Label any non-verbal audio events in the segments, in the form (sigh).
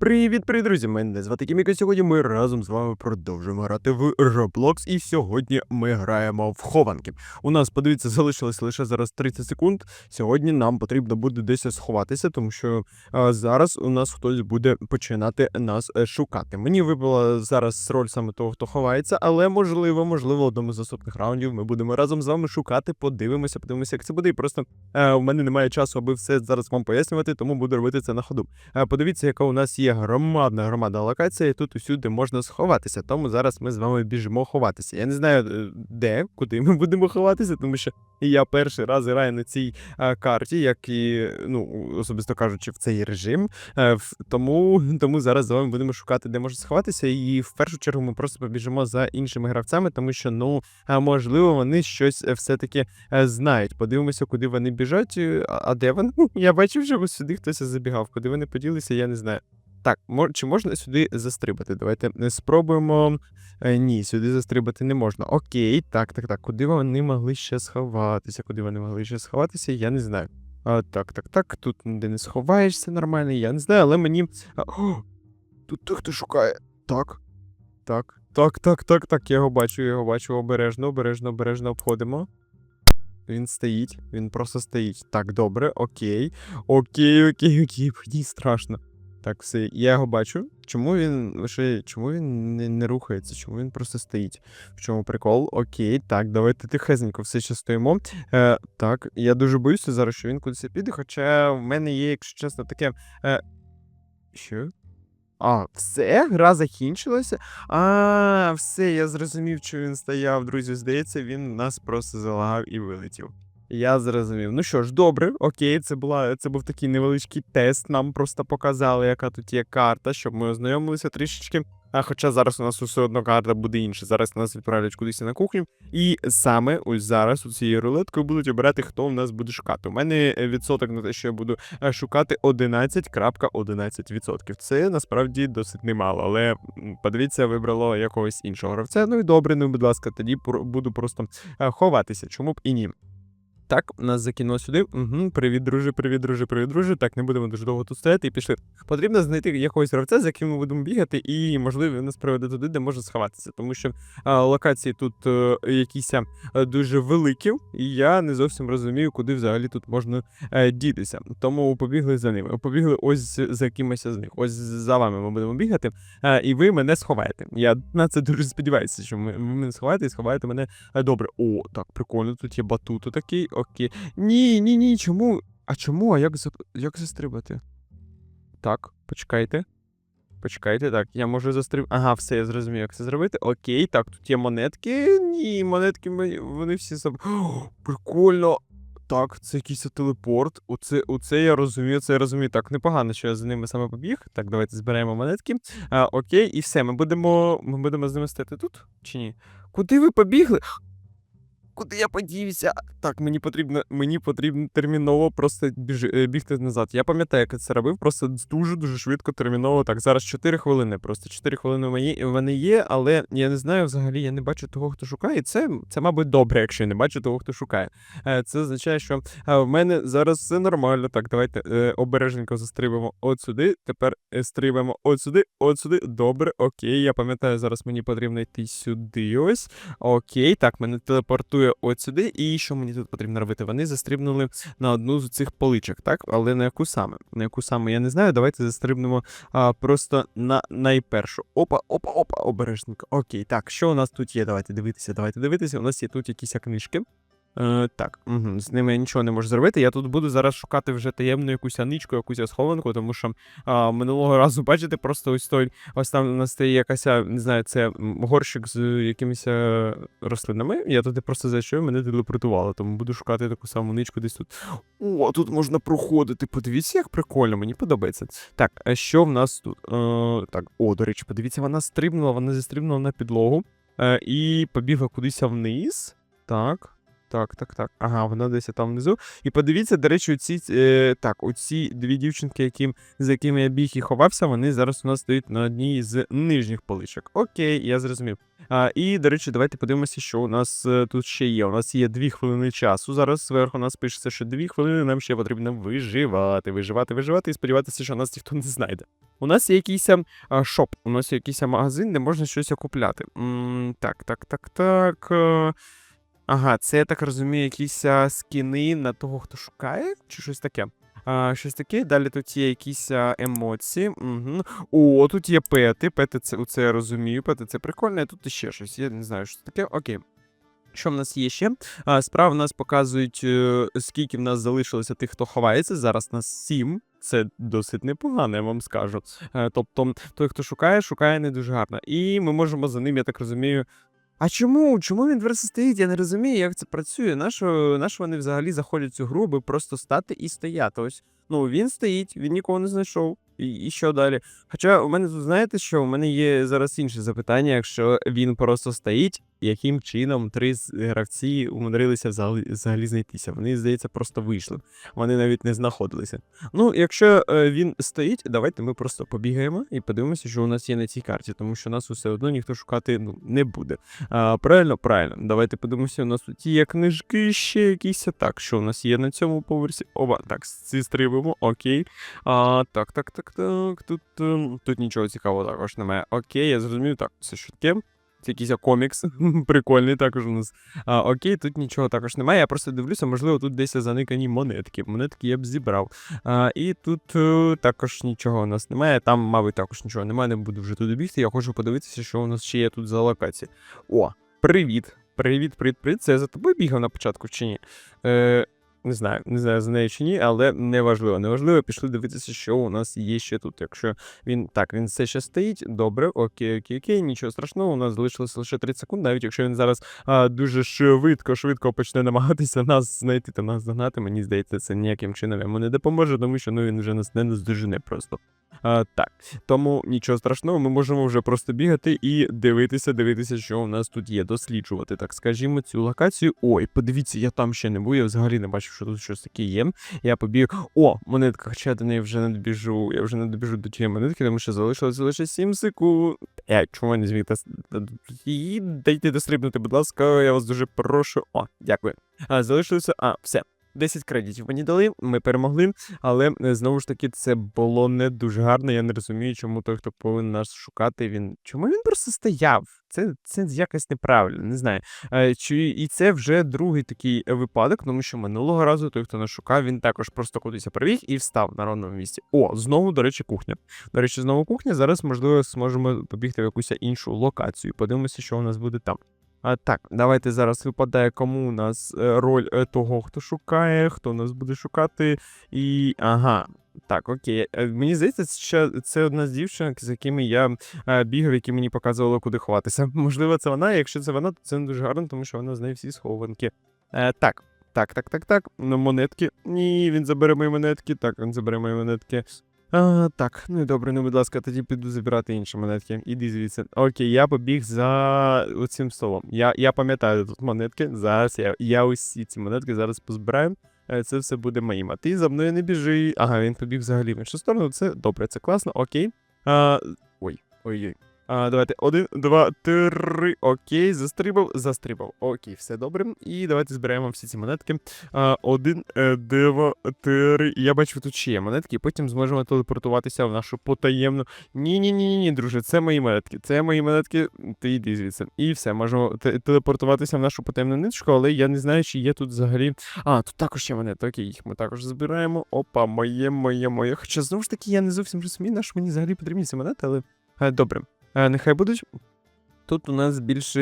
Привіт, привіт, друзі! Мене звати Кіміка. Сьогодні ми разом з вами продовжуємо грати в Roblox. І сьогодні ми граємо в хованки. У нас, подивіться, залишилось лише зараз 30 секунд. Сьогодні нам потрібно буде десь сховатися, тому що а, зараз у нас хтось буде починати нас е, шукати. Мені випала зараз роль саме того, хто ховається, але можливо, можливо, в одному з наступних раундів ми будемо разом з вами шукати. Подивимося, подивимося, як це буде. І просто е, у мене немає часу, аби все зараз вам пояснювати, тому буду робити це на ходу. Е, Подивіться, яка у нас є громадна громадна локація, і тут усюди можна сховатися. Тому зараз ми з вами біжимо ховатися. Я не знаю, е, де, куди ми будемо ховатися, тому що я перший раз граю на цій е, карті, як і, ну, особисто кажучи, в цей режим. Е, в- Тому, тому зараз з вами будемо шукати, де можна сховатися. І в першу чергу ми просто побіжимо за іншими гравцями, тому що, ну, можливо, вони щось все-таки знають. Подивимося, куди вони біжать. А а де вони? (laughs) Я бачив, що сюди хтось забігав. Куди вони поділися, я не знаю. Так, чи можна сюди застрибати? Давайте е, спробуємо. Е, ні, сюди застрибати не можна. Окей, так, так, так. Куди вони могли ще сховатися? Куди вони могли ще сховатися, я не знаю. А, так, так, так. Тут ніде не сховаєшся нормально, я не знаю, але мені. О, тут той, хто шукає. Так. Так. Так, так, так, так. Я його бачу, я його бачу. Обережно, обережно, обережно обходимо. Він стоїть, він просто стоїть. Так, добре, окей. Окей, окей, окей, мені страшно. Так, все, я його бачу. Чому він лише чому він не, не рухається? Чому він просто стоїть? В чому прикол? Окей, так, давайте тихесенько все ще стоїмо. Е, так, я дуже боюся зараз, що він кудись піде, хоча в мене є, якщо чесно, таке. Е, що? А, все, гра закінчилася. А, все, я зрозумів, що він стояв, друзі. Здається, він нас просто залагав і вилетів. Я зрозумів. Ну що ж, добре, окей, це була це був такий невеличкий тест. Нам просто показали, яка тут є карта, щоб ми ознайомилися трішечки. А хоча зараз у нас все одно карта буде інша. Зараз нас відправлять кудись на кухню. І саме ось зараз у цією рулеткою будуть обирати, хто в нас буде шукати. У мене е, відсоток на те, що я буду е, шукати 11,11%. Це насправді досить немало, але подивіться, вибрало якогось іншого гравця. Ну і добре, ну будь ласка, тоді буду просто е, ховатися. Чому б і ні? Так, нас закинуло сюди. Угу, привіт, друже, привіт, друже, привіт, друже. Так, не будемо дуже довго тут стояти і пішли. Потрібно знайти якогось гравця, з яким ми будемо бігати, і, можливо, нас приведе туди, де можна сховатися. Тому що а, локації тут е, якісь а, дуже великі, і я не зовсім розумію, куди взагалі тут можна е, дітися. Тому побігли за ними. Побігли ось за кимось з них. Ось за вами ми будемо бігати, е, і ви мене сховаєте. Я на це дуже сподіваюся, що ви мене сховаєте і сховаєте мене е, добре. О, так, прикольно, тут є батут такий. Окей. Ні, ні, ні, чому? А чому? А як, за... як застрибати? Так, почекайте. Почекайте, так, я можу застриб. Ага, все, я зрозумів, як це зробити. Окей, так, тут є монетки. Ні, монетки вони всі. О, прикольно. Так, це якийсь телепорт. Оце, оце я розумію, це я розумію. Так, непогано, що я за ними саме побіг. Так, давайте зберемо монетки. А, окей, і все, ми будемо. Ми будемо з ними стати тут чи ні? Куди ви побігли? Куди я подівся? Так, мені потрібно, мені потрібно терміново просто біж, е, бігти назад. Я пам'ятаю, як я це робив, просто дуже дуже швидко, терміново. Так, зараз 4 хвилини. Просто 4 хвилини мої в мене є, але я не знаю взагалі, я не бачу того, хто шукає. Це, це мабуть, добре, якщо я не бачу того, хто шукає. Е, Це означає, що е, в мене зараз все нормально. Так, давайте обережненько застрибимо от сюди. Тепер стрибаємо от сюди, от сюди. Добре, окей. Я пам'ятаю, зараз мені потрібно йти сюди. Ось. Окей, так, мене телепортує от сюди. І що мені тут потрібно робити? Вони застрибнули на одну з цих поличок, так? Але на яку саме? На яку саме я не знаю. Давайте застрибнемо а, просто на найпершу. Опа, опа, опа, обережненько. Окей, так, що у нас тут є? Давайте дивитися, давайте дивитися. У нас є тут якісь книжки. Е, так, угу, з ними я нічого не можу зробити. Я тут буду зараз шукати вже таємну якусь аничку, якусь схованку, тому що а, минулого разу, бачите, просто ось той, ось там у нас стає якась, не знаю, це горщик з якимись е, рослинами. Я туди просто зайшов, мене телепортувало, тому буду шукати таку саму ничку десь тут. О, тут можна проходити. Подивіться, як прикольно, мені подобається. Так, а що в нас тут? Е, так, о, до речі, подивіться, вона стрибнула, вона застрибнула на підлогу е, і побігла кудись вниз. Так. Так, так, так. Ага, вона десь там внизу. І подивіться, до речі, оці, е, так, оці дві дівчинки, які, за якими я біг і ховався, вони зараз у нас стоять на одній з нижніх поличок. Окей, я зрозумів. А, і, до речі, давайте подивимося, що у нас е, тут ще є. У нас є 2 хвилини часу. Зараз зверху у нас пишеться, що 2 хвилини нам ще потрібно виживати, виживати, виживати і сподіватися, що нас ніхто не знайде. У нас є якийсь ем, а, шоп, у нас є якийсь ем, магазин, де можна щось купляти. Так, так, так, так. Ага, це я так розумію, якісь а, скіни на того, хто шукає, чи щось таке. А, щось таке. Далі тут є якісь а, емоції. Угу. О, тут є пети. Пети це, це я розумію. Пети це прикольно, а тут ще щось. Я не знаю, що таке. Окей. Що в нас є ще? А, справа в нас показують, е, скільки в нас залишилося тих, хто ховається. Зараз нас сім. Це досить непогано, я вам скажу. Е, тобто, той, хто шукає, шукає не дуже гарно. І ми можемо за ним, я так розумію. А чому? Чому він просто стоїть? Я не розумію, як це працює. Нащо, нащо вони взагалі заходять в цю гру, аби просто стати і стояти? Ось ну він стоїть, він нікого не знайшов. І, і що далі? Хоча у мене тут, знаєте що, у мене є зараз інше запитання, якщо він просто стоїть, яким чином три гравці умудрилися взагалі, взагалі знайтися? Вони, здається, просто вийшли. Вони навіть не знаходилися. Ну, якщо е, він стоїть, давайте ми просто побігаємо і подивимося, що у нас є на цій карті, тому що нас усе одно ніхто шукати ну, не буде. А, правильно, правильно. Давайте подивимося, у нас тут є книжки, ще якісь. Так, що у нас є на цьому поверсі? Оба, так, стрибимо, окей. А, так, так, так, так. Тут, ем, тут нічого цікавого також немає. Окей, я зрозумів. Так, що таке? Це якийсь комікс. (laughs) Прикольний також у нас. А, окей, тут нічого також немає. Я просто дивлюся, можливо, тут десь заникані монетки. Монетки я б зібрав. А, і тут е, також нічого у нас немає. Там, мабуть, також нічого немає. Не буду вже туди бігти. Я хочу подивитися, що у нас ще є тут за локації. О, привіт! Привіт, привіт, привіт. Це я за тобою бігав на початку чи ні? Е, не знаю, не знаю за нею чи ні, але неважливо. Неважливо, пішли дивитися, що у нас є ще тут. Якщо він так, він все ще стоїть. Добре, окей, окей, окей, нічого страшного. У нас залишилося лише 30 секунд. Навіть якщо він зараз а, дуже швидко, швидко почне намагатися нас знайти та нас загнати, мені здається, це ніяким чином йому не допоможе, тому що ну він вже нас не наздожене просто. А, так, тому нічого страшного, ми можемо вже просто бігати і дивитися, дивитися, що у нас тут є, досліджувати, так скажімо, цю локацію. Ой, подивіться, я там ще не був, я взагалі не бачив, що тут щось таке є. Я побіг. О, монетка, хоча до неї вже не добіжу. Я вже не добіжу до тієї монетки, тому що залишилося лише 7 секунд. Е, чому я не зміг І дайте дострибнути, будь ласка, я вас дуже прошу. О, дякую. А, залишилося. А, все. 10 кредитів мені дали, ми перемогли, але е, знову ж таки це було не дуже гарно. Я не розумію, чому той, хто повинен нас шукати, він. Чому він просто стояв? Це, це якось неправильно, не знаю. Е, Чи і це вже другий такий випадок, тому що минулого разу той, хто нас шукав, він також просто кудись прибіг і встав на ровному місці. О, знову, до речі, кухня. До речі, знову кухня. Зараз, можливо, зможемо побігти в якусь іншу локацію. Подивимося, що у нас буде там. А, так, давайте зараз випадає, кому у нас е, роль е, того, хто шукає, хто нас буде шукати. І. Ага. Так, окей. Е, Мені здається, що це одна з дівчинок, з якими я бігав, які мені показували, куди ховатися. (laughs) Можливо, це вона. Якщо це вона, то це не дуже гарно, тому що вона знає всі схованки. Е, так, так, так, так, так. Монетки. Ні, він забере мої монетки. Так, він забере мої монетки. А, так, ну і добре, ну будь ласка, тоді піду забирати інші монетки. Іди звідси. Окей, я побіг за оцим столом. Я, я пам'ятаю тут монетки. Зараз я, я усі ці монетки зараз позбираю. Е, Це все буде моїм. А ти за мною не біжи. Ага, він побіг взагалі в іншу сторону. Це добре, це класно, окей. А, ой, ой-ой. А, давайте один, два, три. Окей, застрибав, застрибав. Окей, все добре. І давайте збираємо всі ці монетки. А, один, е, два, три. Я бачу, тут ще є монетки, і потім зможемо телепортуватися в нашу потаємну. Ні, ні, ні, ні, друже, це мої монетки. Це мої монетки. Ти йди звідси. І все, можемо телепортуватися в нашу потаємну ниточку, але я не знаю, чи є тут взагалі. А, тут також є монети. Окей, їх ми також збираємо. Опа, моє, моє, моє. Хоча знову ж таки я не зовсім розумію, на що мені взагалі потрібні ці монети, але е, добре. Е, нехай будуть. Тут у нас більше,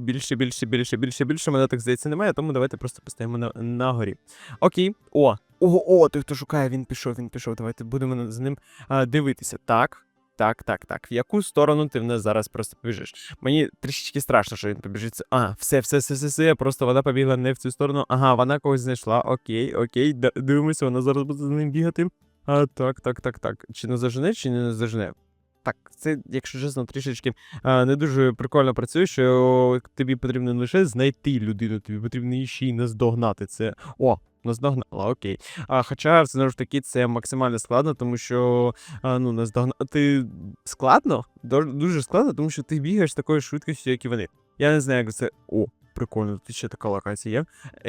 більше, більше, більше, більше, більше монеток, здається, немає, тому давайте просто поставимо на, на горі. Окей. О, о, о, той, хто шукає, він пішов, він пішов. Давайте будемо за ним а, дивитися. Так. Так, так, так. В яку сторону ти в нас зараз просто побіжиш? Мені трішечки страшно, що він побіжить. А, все, все, все, все, все. Просто вона побігла не в цю сторону. Ага, вона когось знайшла. Окей, окей. Дивимося, вона зараз буде за ним бігати. А, так, так, так, так. Чи не зажене, чи не зажене? Так, це, якщо чесно, трішечки а, не дуже прикольно працює, що тобі потрібно не лише знайти людину, тобі потрібно її ще й наздогнати. Це. О, Наздогнала, окей. А, хоча, знову ж таки, це максимально складно, тому що а, ну, наздогнати складно, дуже складно, тому що ти бігаєш такою швидкістю, як і вони. Я не знаю, як це. О, прикольно, тут ще така локація є.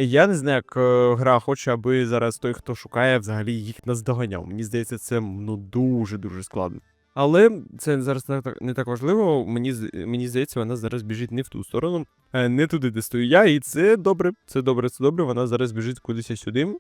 Я не знаю, як е, гра хоче, аби зараз той, хто шукає, взагалі їх наздоганяв. Мені здається, це ну дуже-дуже складно. Але це зараз не так, важливо. Мені, мені здається, вона зараз біжить не в ту сторону, е, не туди, де стою я, і це добре, це добре, це добре. Вона зараз біжить кудись сюди.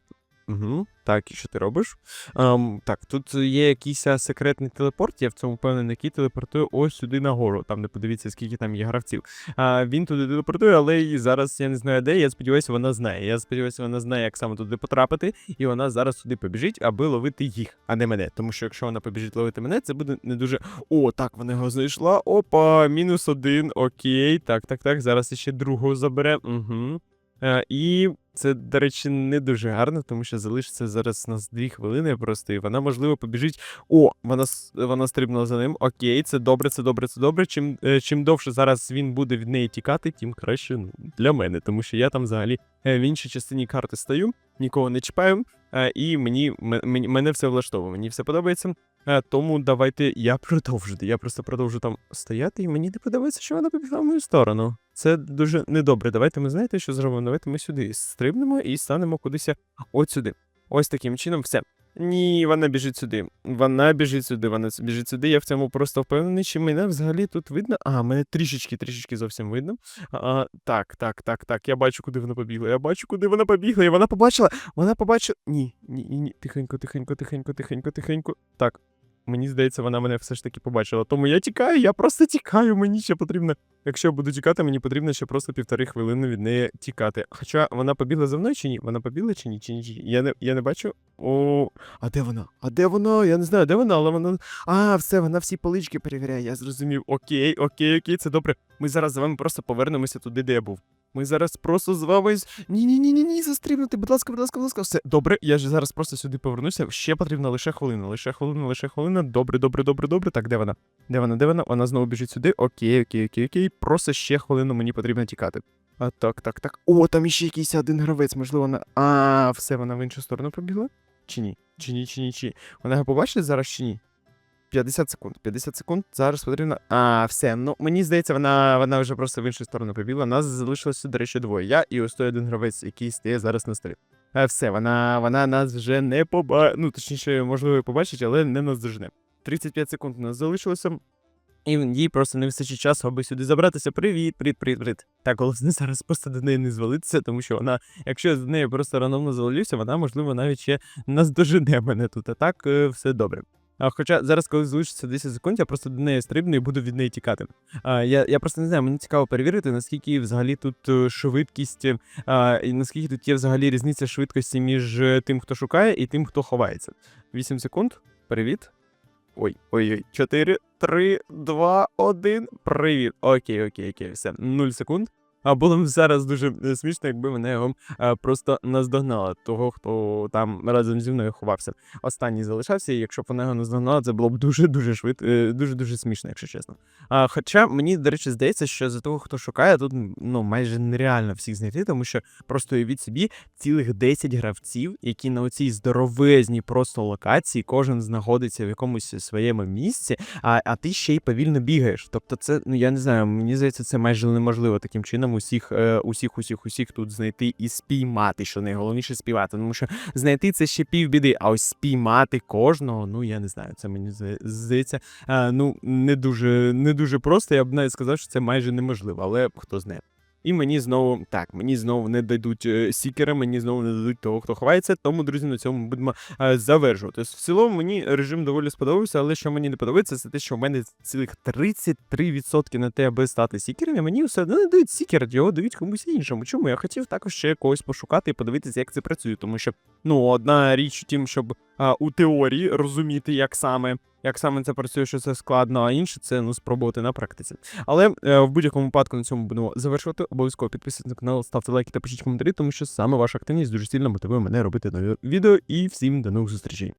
Угу. Так, і що ти робиш? Ем, так, тут є якийсь секретний телепорт, я в цьому впевнений, який телепортує ось сюди нагору. Там не подивіться, скільки там є гравців. А, він туди телепортує, але і зараз я не знаю де. Я сподіваюся, вона знає. Я сподіваюся, вона знає, як саме туди потрапити, і вона зараз туди побіжить, аби ловити їх, а не мене. Тому що якщо вона побіжить ловити мене, це буде не дуже. О, так, вона його знайшла. Опа, мінус один. Окей. Так, так, так. Зараз ще другого забере. Угу. Е, і це, до речі, не дуже гарно, тому що залишиться зараз у нас дві хвилини просто, і вона, можливо, побіжить. О, вона, вона стрибнула за ним. Окей, це добре, це добре, це добре. Чим, е, чим довше зараз він буде від неї тікати, тим краще ну, для мене, тому що я там взагалі е, в іншій частині карти стою, нікого не чіпаю, і мені, мені, мене все влаштовує, мені все подобається. Тому давайте я (laughs) продовжу. Я просто продовжу там стояти, і мені не подобається, що вона побігла в мою сторону. Це дуже недобре. Давайте ми знаєте, що зробимо? Давайте ми сюди стрибнемо і станемо кудись от сюди. Ось таким чином, все. Ні, вона біжить сюди. Вона біжить сюди, вона біжить сюди. Я в цьому просто впевнений, чи мене взагалі тут видно. А, мене трішечки, трішечки зовсім видно. А, так, так, так, так. Я бачу, куди вона побігла. Я бачу, куди вона побігла. І вона побачила. Вона побачила. Ні, ні, ні, ні. Тихенько, тихенько, тихенько, тихенько, тихенько. Так. Мені здається, вона мене все ж таки побачила. Тому я тікаю, я просто тікаю. Мені ще потрібно. Якщо я буду тікати, мені потрібно ще просто півтори хвилини від неї тікати. Хоча вона побігла за мною чи ні? Вона побігла чи ні? Чи ні? Я не, я не бачу. О, а де вона? А де вона? Я не знаю, де вона, але вона. А, все, вона всі полички перевіряє. Я зрозумів. Окей, окей, окей, це добре. Ми зараз з вами просто повернемося туди, де я був. Ми зараз просто з вами. Ні, ні, ні, застрибнути. Будь ласка, будь ласка, будь ласка. Все добре. Я ж зараз просто сюди повернуся. Ще потрібна лише хвилина. Лише хвилина, лише хвилина. Добре, добре, добре, добре. Так, де вона? Де вона? Де вона? Вона знову біжить сюди. Окей, окей, окей, окей. Просто ще хвилину мені потрібно тікати. А так, так, так. О, там іще якийсь один гравець, можливо, вона. А, все, вона в іншу сторону побігла? Чи ні? Чи ні, чи ні, чи? Вона його побачить зараз чи ні? 50 секунд. 50 секунд. Зараз потрібно. А, все. Ну, мені здається, вона, вона вже просто в іншу сторону побігла. Нас залишилося, до речі, двоє. Я і ось той один гравець, який стає зараз на стрі. А, все, вона, вона нас вже не побачить. Ну, точніше, можливо, і побачить, але не нас наздожне. 35 секунд у нас залишилося. І їй просто не вистачить часу, аби сюди забратися. Привіт, привіт, привіт, привіт. Так, головне (laughs) зараз просто до неї не звалитися, тому що вона, якщо я з нею просто рандомно завалюся, вона, можливо, навіть ще наздожене мене тут. А так е, все добре. Хоча зараз, коли залишиться 10 секунд, я просто до неї стрибну і буду від неї тікати. Я, я просто не знаю, мені цікаво перевірити, наскільки взагалі тут е, швидкість, е, і наскільки тут є взагалі різниця швидкості між е, тим, хто шукає, і тим, хто ховається. 8 секунд. Привіт. Ой, ой, ой. 4, 3, 2, 1. Привіт. Окей, окей, окей, все. 0 секунд. А було б зараз дуже е, смішно, якби мене його е, просто наздогнала того, хто там разом зі мною ховався. Останній залишався, і якщо б вона його наздогнала, це було б дуже дуже швидко, дуже дуже смішно, якщо чесно. А, хоча мені, до речі, здається, що за того, хто шукає, тут ну майже нереально всіх знайти, тому що просто уявіть собі цілих 10 гравців, які на оцій здоровезній просто локації, кожен знаходиться в якомусь своєму місці, а, а ти ще й повільно бігаєш. Тобто, це, ну я не знаю, мені здається, це майже неможливо таким чином усіх, е, усіх, усіх, усіх тут знайти і спіймати, що найголовніше співати. Тому що знайти це ще півбіди, а ось спіймати кожного, ну я не знаю, це мені здається, е, ну не дуже, не дуже просто. Я б навіть сказав, що це майже неможливо, але хто знає. І мені знову так, мені знову не дадуть е, сікера, мені знову не дадуть того, хто ховається. Тому, друзі, на цьому будемо е, завершувати. В цілому мені режим доволі сподобався, але що мені не подобається, це те, що в мене цілих 33% на те, аби стати сікером, і мені все не дають сікер, його дають комусь іншому. Чому? Я хотів також ще когось пошукати і подивитися, як це працює, тому що ну одна річ у тім, щоб а, у теорії розуміти, як саме. Як саме це працює, що це складно, а інше це ну спробувати на практиці. Але е, в будь-якому випадку на цьому будемо завершувати. Обов'язково підписуйтесь на канал, ставте лайки та пишіть коментарі, тому що саме ваша активність дуже сильно мотивує мене робити нові відео. І всім до нових зустрічей.